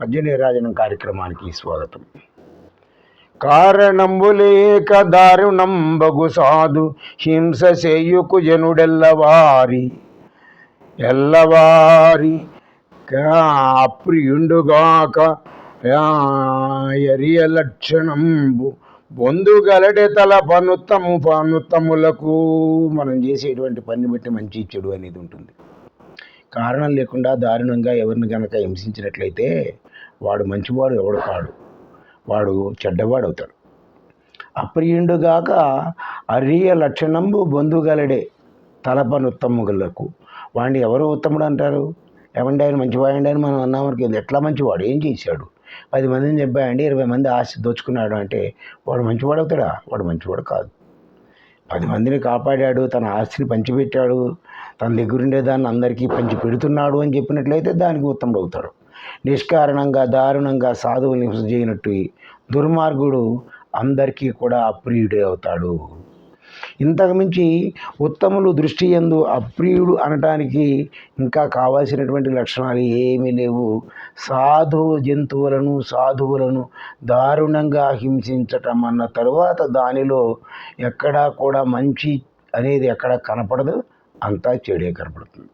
పద్యనీరాజనం కార్యక్రమానికి స్వాగతం. కారణంబులేక దారుణంబగు సాధు హింస చేయుకు జనుడెల్లవారి ఎల్లవారి అప్రియుండుగాక ఎరియ లక్షణంబు బొందుగలడే తల పనుత్తము పనుత్తములకు మనం చేసేటువంటి పని బట్టి మంచి చెడు అనేది ఉంటుంది. కారణం లేకుండా దారుణంగా ఎవరిని గనక హింసించినట్లయితే వాడు మంచివాడు ఎవడు కాడు. వాడు చెడ్డవాడు అవుతాడు. అప్రియుండుగాక అరియ లక్షణంబు బంధుగలడే తలపనుత్తములకు. వాడిని ఎవరు ఉత్తముడు అంటారు? ఏమండి ఆయన మంచివాడండి అని మనం అన్నామనుకో ఎట్లా మంచివాడు? ఏం చేశాడు? పది మందిని చెప్పాయండి ఇరవై మంది ఆశ దోచుకున్నాడు అంటే వాడు మంచివాడు అవుతాడా? వాడు మంచివాడు కాదు. పది మందిని కాపాడాడు తన ఆస్తిని పంచిపెట్టాడు తన దగ్గరుండే దాన్ని అందరికీ పంచి పెడుతున్నాడు అని చెప్పినట్లయితే దానికి ఉత్తముడు అవుతాడు నిష్కారణంగా దారుణంగా సాధువుని హింస చేయనట్టు దుర్మార్గుడు అందరికీ కూడా అప్రియుడే అవుతాడు. ఇంతకుమించి ఉత్తములు దృష్టి ఎందు అప్రియుడు అనటానికి ఇంకా కావాల్సినటువంటి లక్షణాలు ఏమీ లేవు. సాధు జంతువులను సాధువులను దారుణంగా హింసించటం అన్న తరువాత దానిలో ఎక్కడా కూడా మంచి అనేది ఎక్కడ కనపడదు. అంతా చెడే కనపడుతుంది